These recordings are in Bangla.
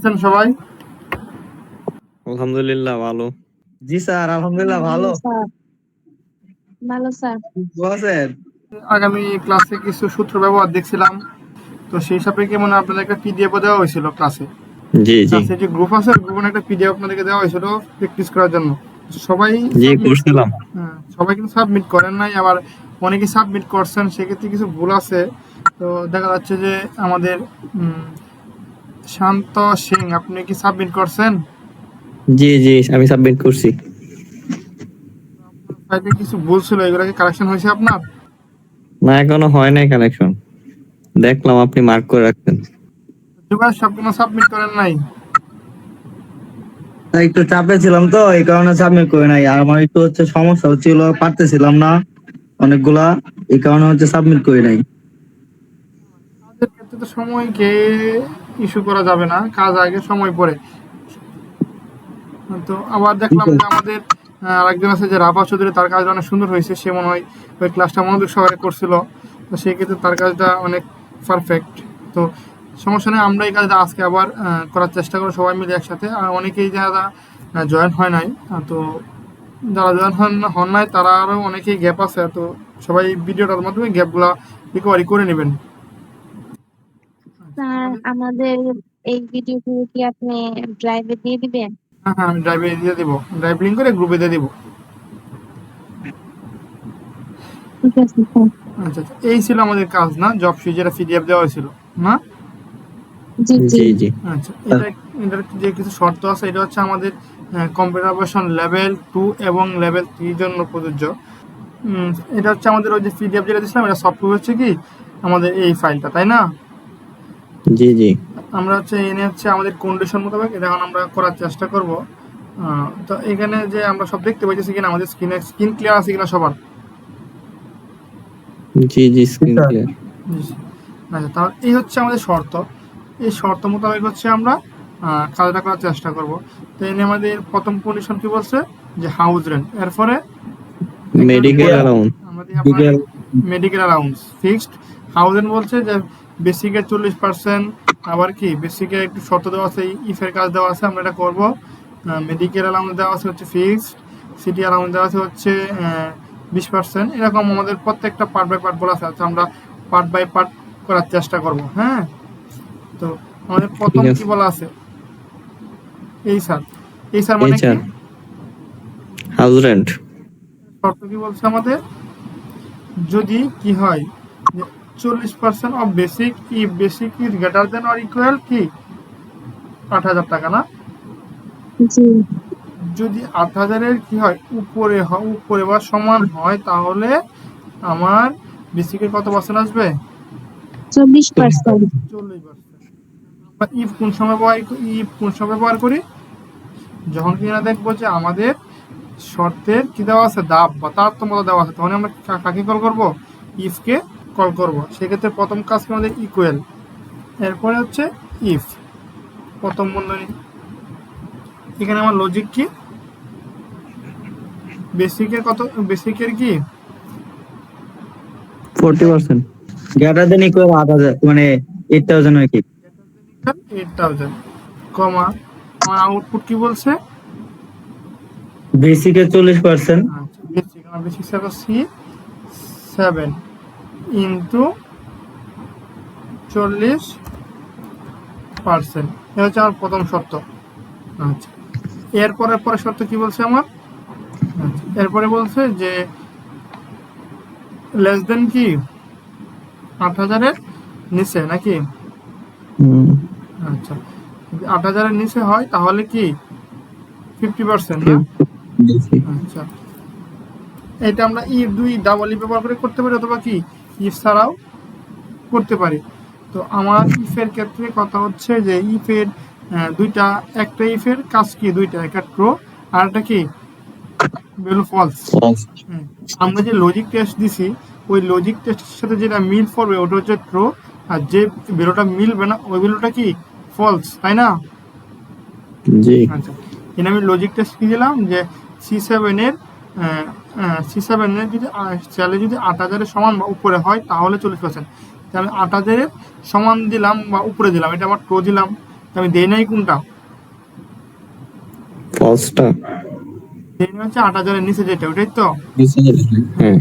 আছেন সবাই? আলহামদুলিল্লাহ ভালো। জি স্যার আলহামদুলিল্লাহ ভালো। ভালো স্যার। আছেন? আগামী ক্লাসে কিছু সূত্র ব্যবহার দেখছিলাম। তো সেই সাপেক্ষে মনে আপনাদের একটা পিডিএফ দেওয়া হয়েছিল ক্লাসে? জি জি। ক্লাসে যে গ্রুপ আছে গ্রুপে একটা পিডিএফ আপনাদেরকে দেওয়া হয়েছিল প্র্যাকটিস করার জন্য। সবাই জি করছিলাম। হ্যাঁ, সবাই কিন্তু সাবমিট করেন নাই। আবার অনেকে সাবমিট করছেন সেক্ষেত্রে কিছু ভুল আছে। তো দেখা যাচ্ছে যে আমাদের শান্ত সিং আপনি কি সাবমিট করছেন? জি জি আমি সাবমিট করছি। ফাইলে কিছু ভুল ছিল এগুলো কি কারেকশন হয়েছে আপনার? না এখনও হয় নাই কানেকশন দেখলাম আপনি মার্ক করে রাখছেন। জুবাই সবগুলো সাবমিট করেন নাই। একটু চাপে ছিলাম তো এই কারণে সাবমিট করে নাই। আর আমার একটু হচ্ছে সমস্যা হচ্ছিল পারতেছিলাম না অনেকগুলা এই কারণে হচ্ছে সাবমিট করে নাই। কাজের ক্ষেত্রে তো সময়কে ইস্যু করা যাবে না কাজ আগে সময় পরে। তো আবার দেখলাম যে আমাদের আরেকজন আছে যে রাফা চৌধুরী তার কাজটা অনেক সুন্দর হয়েছে। সে মনে হয় ওই ক্লাসটা মনোযোগ সহকারে করছিল। তো সেই ক্ষেত্রে তার কাজটা অনেক পারফেক্ট তো সমস্যা নেই আমরা এই কাজটা আজকে আবার করার চেষ্টা করব সবাই মিলে একসাথে। আর অনেকেই যারা জয়েন হয় নাই তো যারা জয়েন হন হন নাই তারা আরও অনেকেই গ্যাপ আছে। তো সবাই ভিডিওটার মাধ্যমে গ্যাপগুলো রিকভারি করে নেবেন। আমাদের এই ভিডিওগুলো কি আপনি ড্রাইভে দিয়ে দিবেন? হ্যাঁ হ্যাঁ ড্রাইভে দিয়ে দিব। ড্রাইভ লিঙ্ক করে গ্রুপে দিয়ে দিব। ঠিক আছে আচ্ছা আচ্ছা এই ছিল আমাদের কাজ না? জব পিডিএফ দেওয়া হয়েছিল না? জি জি। আচ্ছা এটা এটার যে কিছু শর্ত আছে এটা হচ্ছে আমাদের কম্পিউটার ভার্সন লেভেল টু এবং লেভেল থ্রির জন্য প্রযোজ্য। উম, এটা হচ্ছে আমাদের ওই যে পিডিএফ যেটা দিয়েছিলাম এটা সফটওয়্যার হচ্ছে কি? আমাদের এই ফাইলটা তাই না? জি জি। আমরা হচ্ছে এনে হচ্ছে আমাদের কন্ডিশন মোতাবেক এটা এখন আমরা করার চেষ্টা করব। আহ, তো এখানে যে আমরা সব দেখতে পাইতেছি কিনা আমাদের স্ক্রিনে স্ক্রিন ক্লিয়ার আছে কিনা সবার? জি জি স্ক্রিন ক্লিয়ার আচ্ছা তাহলে এই হচ্ছে আমাদের শর্ত। এই শর্ত মোতাবেক হচ্ছে আমরা আহ, কাজটা করার চেষ্টা করব। তো এনে আমাদের প্রথম কন্ডিশন কি বলছে? যে হাউস রেন্ট এরপরে মেডিকেল অ্যালাউন্স আমাদের medical allowance fixed house rent বলছে যে বেসিকের চল্লিশ পার্সেন্ট আবার কি? বেসিকে একটু শর্ত দেওয়া আছে ইফের কাজ দেওয়া আছে আমরা এটা করব। মেডিকেল অ্যালাউন্স দেওয়া আছে হচ্ছে ফিক্সড সিটি অ্যালাউন্স দেওয়া আছে হচ্ছে বিশ পার্সেন্ট এরকম আমাদের প্রত্যেকটা পার্ট বাই পার্ট বলা আছে আচ্ছা আমরা পার্ট বাই পার্ট করার চেষ্টা করব হ্যাঁ? তো আমাদের প্রথম কি বলা আছে? এই স্যার এই স্যার মানে কি? HR হাউস রেন্ট শর্ত কি বলছে আমাদের? যদি কি হয় চল্লিশ percent of basic E basic is greater than or equal কি? আট হাজার টাকা না? যদি আট হাজারের কি হয়? উপরে হয় উপরে বা সমান হয় তাহলে আমার বেসিকের কত পার্সেন্ট আসবে? চব্বিশ পার্সেন্ট চল্লিশ পার্সেন্ট ইফ কোন সময় ব্যবহার ইফ কোন সময় ব্যবহার করি? যখন কিনা দেখব যে আমাদের শর্তের কি দেওয়া আছে? দাব বা তারতম্যতা দেওয়া আছে তখন আমরা কা- কাকে কল করব? ইফকে কল করব। সেক্ষেত্রে প্রথম কাজ কি আমাদের ইকুয়াল এরপরে হচ্ছে ইফ প্রথম বন্ধনী। এখানে আমার লজিক কি? বেসিকের কত বেসিকের কি? Forty percent greater than equal আট হাজার মানে এইট থাউজেন্ড আর কি? এইট থাউজেন্ড কমা আমার আউটপুট কি বলছে? বেসিকের চল্লিশ পার্সেন্ট আচ্ছা বেসিক আমার বেসিক সি সেভেন ইন্টু চল্লিশ পার্সেন্ট। এটা হচ্ছে আমার প্রথম শর্ত। আচ্ছা। এরপরে পরে শর্ত কি বলছে আমার? আচ্ছা। এরপরে বলছে যে লেস দেন কি? আট হাজারের নিচে নাকি? আচ্ছা। আট হাজারের নিচে হয় তাহলে কি? ফিফটি পার্সেন্ট আচ্ছা। এটা আমরা ই দুই ডাবল ই ব্যবহার করে করতে পারি অথবা কি? ইফ ছাড়াও করতে পারি। তো আমার ইফের ক্ষেত্রে কথা হচ্ছে যে ইফের দুইটা একটা ইফের কাজ কি? দুইটা একটা ট্রো আর একটা কি? ভ্যালু ফলস আমরা যে লজিক টেস্ট দিছি ওই লজিক টেস্টের সাথে যেটা মিল পড়বে ওটা হচ্ছে ট্রো আর যে ভ্যালুটা মিলবে না ওই ভ্যালুটা কি? ফলস তাই না? জি। আচ্ছা। এখানে আমি লজিক টেস্ট কি দিলাম? যে সি সেভেনের সি সেভেনের যদি স্যালারি যদি আট হাজারের সমান বা উপরে হয় তাহলে চল্লিশ পার্সেন্ট আমি আট হাজারের সমান দিলাম বা উপরে দিলাম এটা আমার ট্রো দিলাম। আমি দেই নাই কোনটা? ফলসটা দেই নাই হচ্ছে আট হাজারের নিচে যেটা ওটাই তো? হ্যাঁ।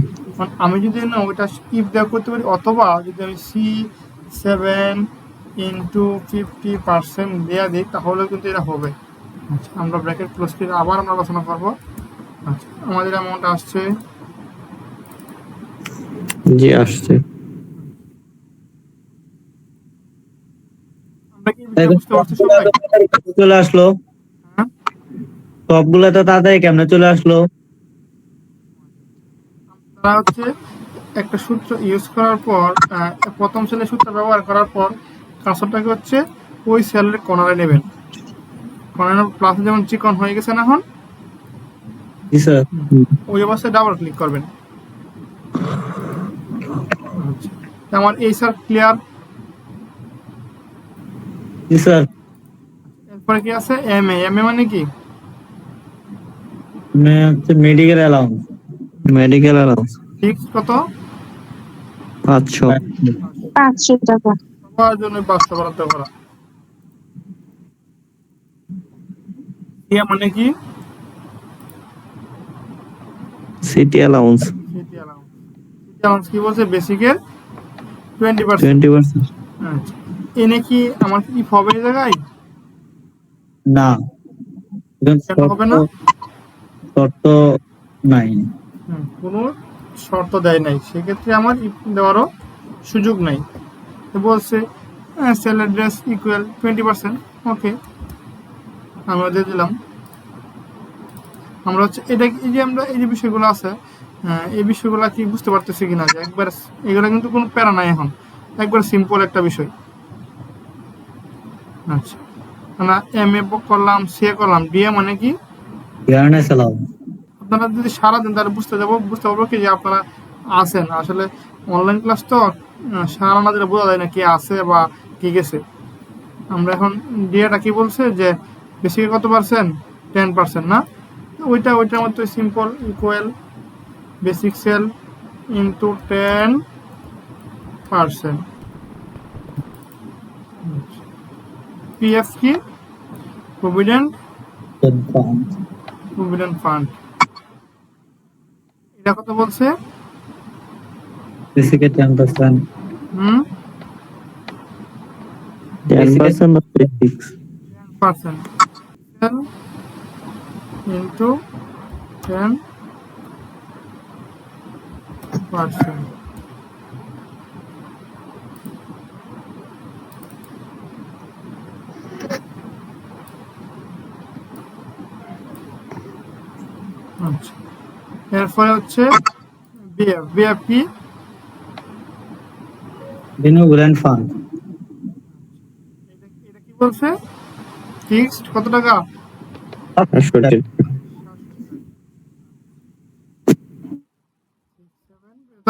আমি যদি না ওইটা ইফ দেওয়া করতে পারি অথবা যদি আমি C seven into fifty percent দেওয়া দিই তাহলে কিন্তু এটা হবে। আচ্ছা আমরা ব্র্যাকেট ক্লোজ করে আবার আমরা আলোচনা করব। আচ্ছা আমাদের অ্যামাউন্ট আসছে। জি আসছে। চলে আসলো। হ্যাঁ? সবগুলো তো তাড়াতাড়ি কেমনে চলে আসলো? তারা হচ্ছে একটা সূত্র ইউজ করার পর প্রথম সেলের সূত্র ব্যবহার করার পর কাঁচরটাকে হচ্ছে ওই সেলের কর্নারে নেবেন। কর্নার প্লাস যেমন চিকন হয়ে গেছে না এখন জি স্যার। ওই অবস্থায় ডাবল ক্লিক করবেন। আচ্ছা। আমার এই স্যার ক্লিয়ার জি স্যার। এরপরে কি আছে? এম এ এম এ মানে কি? মানে হচ্ছে medical allowance medical allowance fix কত? পাঁচশো। পাঁচশো টাকা। সবার জন্য বাস্তব বরাদ্দ করা। মানে কি? City allowance city allowance city allowance কি বলছে? বেসিকের টোয়েন্টি পার্সেন্ট টোয়েন্টি পার্সেন্ট আচ্ছা। এনে কি আমার কি হবে এই জায়গায়? না। হবে না? শর্ত- নাই। কোনো শর্ত দেয় নাই। সেক্ষেত্রে আমার দেওয়ারও সুযোগ নাই। বলছে সেলের address equal twenty percent okay আমরা দিয়ে দিলাম। আমরা হচ্ছে এটা এই যে আমরা এই যে বিষয়গুলো আছে এই বিষয়গুলো কি বুঝতে পারতেছি কিনা যে একবার এগুলো কিন্তু কোনো প্যারা নাই এখন। একবার সিম্পল একটা বিষয়। আচ্ছা। আমরা এম এ করলাম সি এ করলাম। ডিএ মানে কি? আপনারা যদি সারা দিন তাহলে বুঝতে যাব বুঝতে পারব কি যে আপনারা আছেন। আসলে অনলাইন ক্লাস তো সারা না দিলে বোঝা যায় না কে আছে বা কি গেছে। আমরা এখন ডিএটা কি বলছে যে বেশি কত পার্সেন্ট টেন পার্সেন্ট না? ওইটা ওইটার মধ্যে simple equal basic cell into ten percent PF কি? প্রভিডেন্ট প্রভিডেন্ট ফান্ড এটা কত বলছে? বেসিকে ten percent hmm? Ten percent six percent into ten percent আচ্ছা। এরপরে হচ্ছে বিএফ বিএফ কি ফান্ড এটা এটা কি বলছে? ফিক্সড কত টাকা? তো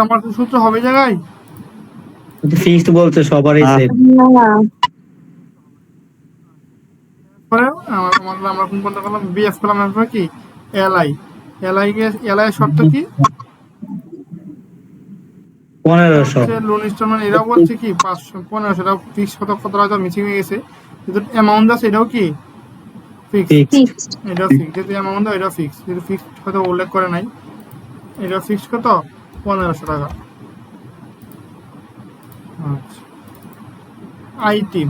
আমার তো সূত্র হবে জায়গায়। ফিক্সড বলছে সবারই। সেম না। পরে আমার আমার আমরা কোন কোনটা করলাম বিএফ করলাম এরপরে কি? এলআই এলআই এলআই শর্ত কি? পনেরোশো। লোন ইনস্টলমেন্ট এটাও বলছে কি ফিক্স কত কত টাকা মিসিং হয়ে গেছে। কিন্তু অ্যামাউন্ট আছে এটাও কি? ফিক্স ফিক্সড ফিক্সড এটাও ফিক্স যেহেতু অ্যামাউন্ট এটাও ফিক্স কিন্তু ফিক্স হয়তো উল্লেখ করে নাই। এটা ফিক্স কত? পনেরোশো টাকা। আচ্ছা। আইটি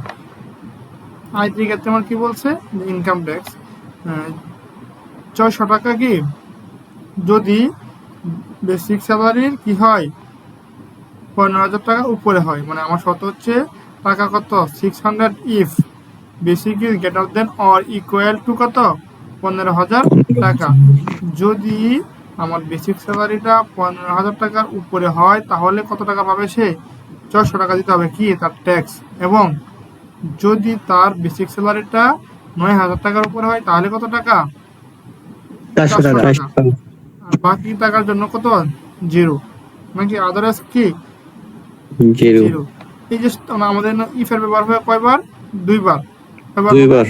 আইটি ক্ষেত্রে আমার কি বলছে? ইনকাম ট্যাক্স ছয়শো টাকা কি? যদি বেসিক স্যালারির কি হয়? পনেরো হাজার টাকা উপরে হয়। মানে আমার শত হচ্ছে টাকা কত? Six hundred if basic is greater than or equal to কত? পনেরো হাজার টাকা। যদি আমার বেসিক স্যালারিটা পনেরো হাজার টাকার উপরে হয় তাহলে কত টাকা পাবে সে? ছশো টাকা দিতে হবে কি? তার ট্যাক্স এবং যদি তার বেসিক স্যালারিটা নয় হাজার টাকার উপরে হয় তাহলে কত টাকা? বাকি টাকার জন্য কত? জিরো। নাকি আদার্স কি? জিরো। এই যে আমাদের ইফের ব্যবহার হয় কয়বার? দুইবার। দুইবার।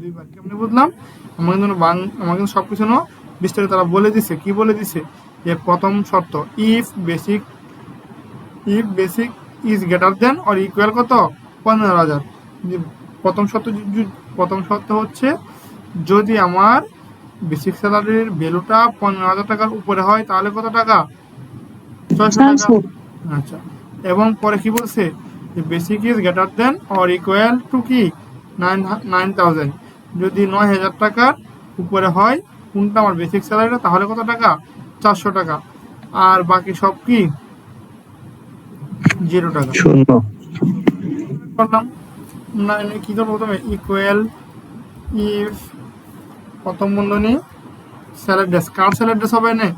দুইবার। কেমনে বুঝলাম? আমার কিন্তু বাং আমার কিন্তু সবকিছু বিস্তারিত তারা বলে দিছে কি বলে দিছে? যে প্রথম শর্ত if basic if basic is greater than or equal কত? পনেরো হাজার। প্রথম শর্ত প্রথম শর্ত হচ্ছে যদি আমার বেসিক স্যালারির ভ্যালুটা পনেরো হাজার টাকার উপরে হয় তাহলে কত টাকা? ছয়শো টাকা। আচ্ছা। এবং পরে কি বলছে? Basic is greater than or equal to কি? নাইন নাইন থাউজেন্ড যদি নয় হাজার টাকার উপরে হয় কোনটা আমার বেসিক স্যালারিটা তাহলে কত টাকা? চারশো টাকা। আর বাকি সব কি? জিরো টাকা। শূন্য। করলাম। না এনে কি করব প্রথমে? ইকুয়াল ইফ প্রথম বন্ধনী স্যালাড ড্রেস কার স্যালাড ড্রেস হবে না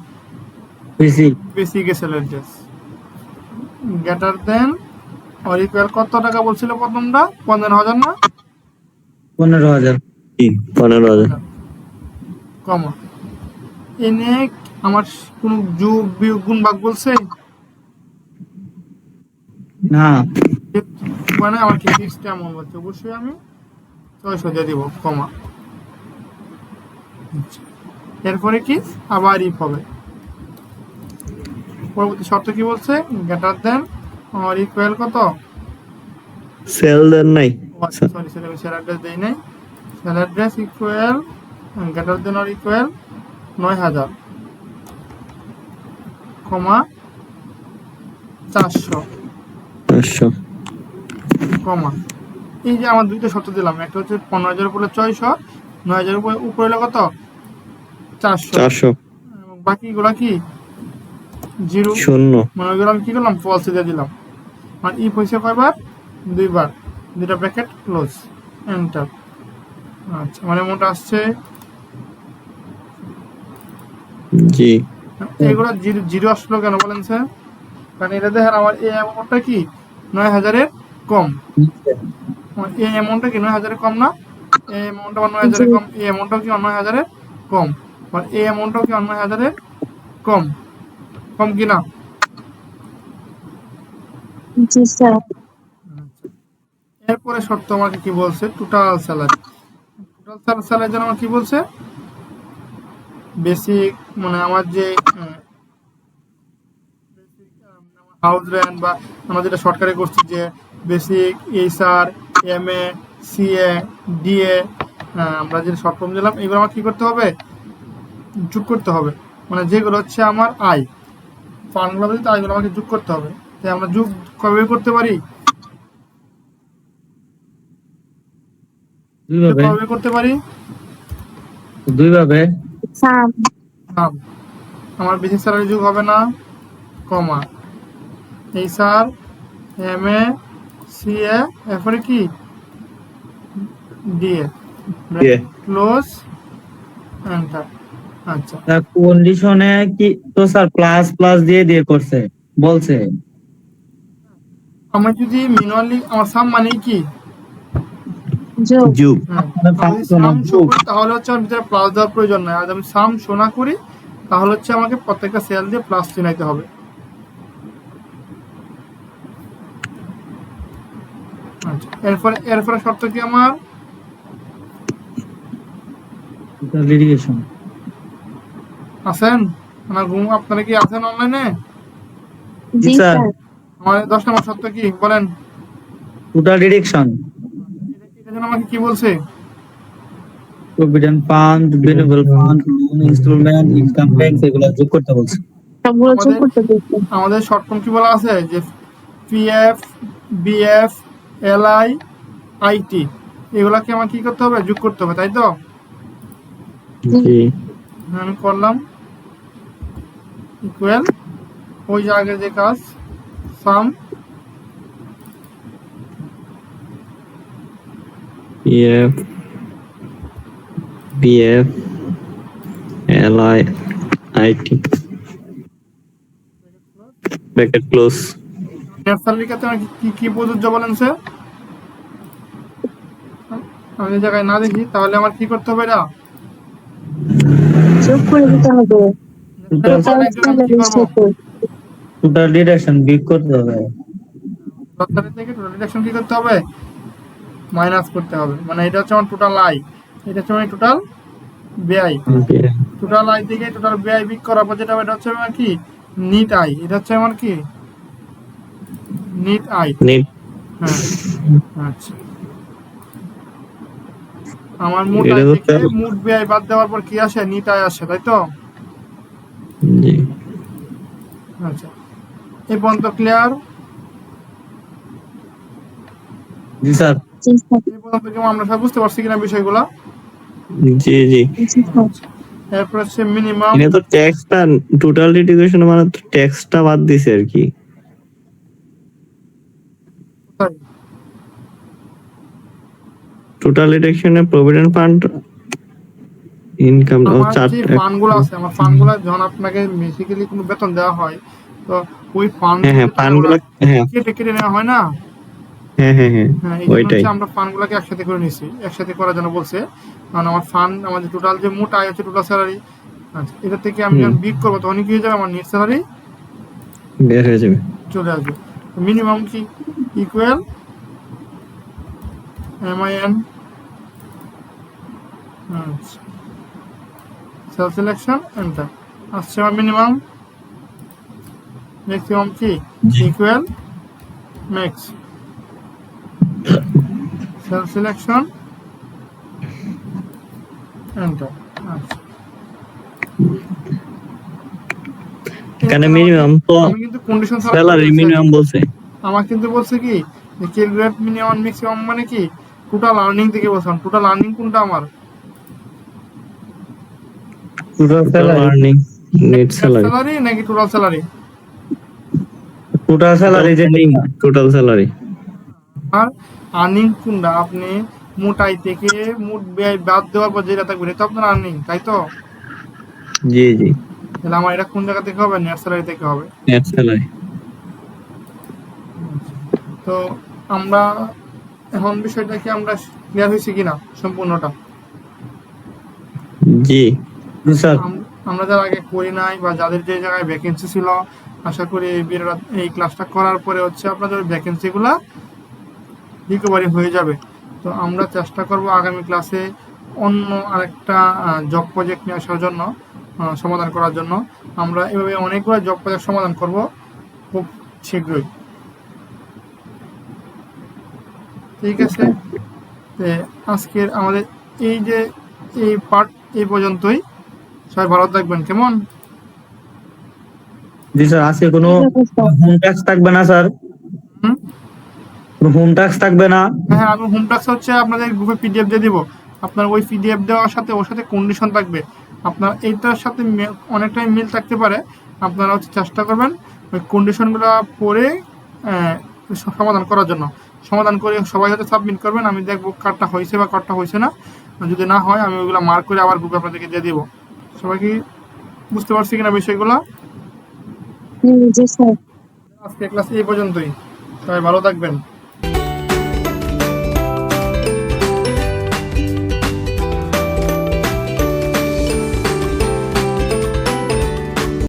বেশি বেসিকে cell address greater than or equal কত টাকা বলছিল প্রথমটা? পনেরো হাজার না? পনেরো হাজার। পনেরো হাজার। কমা। এনে আমার কোন যোগ বিয়োগ গুণ ভাগ বলছে? না। মানে আমার কি ফিক্সড অ্যামাউন্ট বলছে? অবশ্যই আমি ছয়শো দিয়ে দিব কমা। আচ্ছা। এরপরে কি? আবার ইফ হবে। পরবর্তী শর্ত কি বলছে? গ্রেটার দেন আমার ইকুয়াল কত? সেল দেন নাই। সরি সরি আমি সেল অ্যাড্রেস দেই নাই। Cell address equal greater than or equal নয় হাজার কমা চারশো। পাঁচশো কমা। এই যে আমার দুইটা শর্ত দিলাম একটা হচ্ছে পনেরো হাজার উপরে ছয়শো নয় হাজার উপরে উপরে হলো কত? চারশো। চারশো। বাকিগুলা কি? জিরো। শূন্য। মানে ওইগুলো আমি কি করলাম? ফলস দিয়ে দিলাম। মানে ই পয়সা কয়বার? দুইবার। দুইটা ব্র্যাকেট ক্লোজ এন্টার আচ্ছা মানে মোটা আসছে জি। এগুলো জিরো আসলো কেন বলেন স্যার? কারণ এটা দেখেন আমার এই অ্যামাউন্টটা কি? নয় হাজারের কম। এই অ্যামাউন্টটা কি নয় হাজারের কম না? এই অ্যামাউন্টটা আমার নয় হাজারের কম। এই অ্যামাউন্টটাও কি নয় হাজারের কম? আর এই অ্যামাউন্টটাও কি নয় হাজারের কম? কম কি না? এরপরে শর্ত আমাকে কি বলছে? টোটাল স্যালারি টোটাল স্যালারি যেন আমার কি বলছে? বেসিক মানে আমার যে হাউস রেন্ট বা আমরা যেটা সরকারি করছি যে basic HR M A C CA DA আমরা যেটা শর্ট ফর্ম দিলাম এগুলো আমার কি করতে হবে? যোগ করতে হবে। মানে যেগুলো হচ্ছে আমার আয়। ফান্ডগুলো দিতে আয়গুলো আমাকে যোগ করতে হবে। তাই আমরা যোগ কবে করতে পারি? দুই ভাবে কবে করতে পারি? দুই সাম আমার বেসিক স্যালারি যোগ হবে না কমা। এই sir M A C A এরপরে কি? ডিএ দিয়ে ক্লোজ এন্টার আচ্ছা। কন্ডিশনে কি? তো স্যার প্লাস প্লাস দিয়ে দিয়ে করছে বলছে। আমি যদি ম্যানুয়ালি আমার সাম মানে কি? যোগ তাহলে হচ্ছে আমার ভিতরে প্লাস দেওয়ার প্রয়োজন নাই। আর আমি সাম শো না করি তাহলে হচ্ছে আমাকে প্রত্যেকটা সেল দিয়ে প্লাস চিনাইতে হবে। আচ্ছা এরপরে এরপরে শর্ত কি আমার? আছেন? আমার ঘুম আপনারা কি আছেন অনলাইনে জি স্যার। আমার দশ নম্বর সত্য কি? বলেন। টোটাল ডিরেকশন এটা জন্য আমাকে কি বলছে? Provident fund benefit fund loan installment income tax এগুলো যোগ করতে বলছে। সবগুলো যোগ আমাদের- করতে দিচ্ছে আমাদের শর্ট ফর্ম কি বলা আছে? যে পিএফ বিএফ এলআই আইটি এগুলাকে আমার কি করতে হবে? যোগ করতে হবে তাই তো? জি। আমি করলাম। ইকুয়াল ওই যে আগের যে কাজ sum PF BF LI IT bracket close আমার কি- কি প্রযোজ্য বলেন স্যার আমি এই জায়গায় না দেখি তাহলে আমার কি করতে হবে এটা? যোগ করে দিতে হবে। টোটাল বিগ করতে হবে। টোটাল ডিডাকশন কি করতে হবে? মাইনাস করতে হবে। মানে এটা হচ্ছে আমার টোটাল আয় এটা হচ্ছে আমার টোটাল ব্যয়। টোটাল আয় থেকে টোটাল ব্যয় বিক করার পর যেটা এটা হচ্ছে আমার কি? নিট আয় এটা হচ্ছে আমার কি? নিট আয় নিট হ্যাঁ আচ্ছা। আমার মোট আয় থেকে মোট ব্যয় বাদ দেওয়ার পর কি আসে? নিট আয় আসে তাই তো? আচ্ছা। এই পর্যন্ত ক্লিয়ার জি স্যার। জি স্যার এই পর্যন্ত কি আমরা সব বুঝতে পারছি কিনা বিষয়গুলো। জি জি। এরপর হচ্ছে মিনিমাম এটা তো ট্যাক্সটা টোটাল ডিডিকেশন মানে তো ট্যাক্সটা বাদ দিছে আর কি। টোটাল ডিডাকশনে প্রভিডেন্ট ফান্ড ইনকাম ও চার ফান্ডগুলো আছে আমার ফান্ডগুলো যখন আপনাকে বেসিক্যালি কোনো বেতন দেওয়া হয় তো ওই ফান্ড হ্যাঁ হ্যাঁ ফান্ডগুলো হ্যাঁ। কেটে কেটে নেওয়া হয় না? হ্যাঁ হ্যাঁ হ্যাঁ। হ্যাঁ ওইটাই। আমরা ফান্ডগুলোকে একসাথে করে নিছি একসাথে করার জন্য বলছে কারণ আমার ফান্ড আমাদের টোটাল যে মোট আয় হচ্ছে টোটাল স্যালারি আচ্ছা এটা থেকে আমি যখন। বিগ করব তখন কি হয়ে যাবে? আমার নেট স্যালারি বের হয়ে যাবে। চলে আসবে। মিনিমাম কি? ইকুয়াল এম আই এন আচ্ছা। সেলফ সিলেকশন এন্টার আসছে আমার মিনিমাম ম্যাক্সিমাম কি। Equal max self selection enter এখানে মিনিমাম তো কিন্তু কন্ডিশন স্যালারি মিনিমাম বলছে। আমার কিন্তু বলছে কি যে ক্যালকুলেট মিনিমাম ম্যাক্সিমাম মানে কি টোটাল আর্নিং থেকে বলছিলাম টোটাল আর্নিং কোনটা আমার? Total salary earning net salary salary নাকি টোটাল স্যালারি টোটাল স্যালারি যে নেই টোটাল স্যালারি আর আর্নিং কোনটা আপনি মোট আয় থেকে মোট ব্যয় বাদ দেওয়ার পর যেটা থাকবে এটা আপনার আর্নিং তাই তো? জি জি। তাহলে আমার এটা কোন জায়গা থেকে হবে? নেট স্যালারি থেকে হবে। Net salary. তো আমরা এখন বিষয়টা কি আমরা ক্লিয়ার হয়েছি কিনা সম্পূর্ণটা? জি। স্যার। আমরা যারা আগে করি নাই বা যাদের যে জায়গায় ভ্যাকেন্সি ছিল আশা করি এই এই ক্লাসটা করার পরে হচ্ছে আপনাদের ভ্যাকেন্সিগুলো রিকভারি হয়ে যাবে। তো আমরা চেষ্টা করব আগামী ক্লাসে অন্য আরেকটা জব প্রজেক্ট নিয়ে আসার জন্য সমাধান করার জন্য। আমরা এভাবে অনেকগুলো জব প্রজেক্ট সমাধান করব খুব শীঘ্রই। ঠিক আছে? আজকের আমাদের এই যে এই পার্ট এই পর্যন্তই। সবাই ভালো থাকবেন কেমন? জি স্যার আজকে কোনো হোম ট্যাক্স থাকবে না স্যার। হুম? কোনো হোম ট্যাক্স থাকবে না। হ্যাঁ আমি হোম টাস্ক হচ্ছে আপনাদের গ্রুপে পিডিএফ দিয়ে দিব। আপনার ওই পিডিএফ দেওয়ার সাথে ওর সাথে কন্ডিশন থাকবে। আপনার এইটার সাথে অনেকটাই মিল থাকতে পারে। আপনারা হচ্ছে চেষ্টা করবেন ওই কন্ডিশনগুলো পড়ে আহ, সমাধান করার জন্য। সমাধান করে সবাই হয়তো সাবমিট করবেন আমি দেখব কার্ডটা হয়েছে বা কার্ডটা হয়েছে না। যদি না হয় আমি ওইগুলো মার্ক করে আবার গ্রুপে আপনাদেরকে দিয়ে দিব। সবাই কি বুঝতে পারছি কিনা বিষয়গুলো? আজকে ক্লাস এই পর্যন্তই। সবাই ভালো থাকবেন।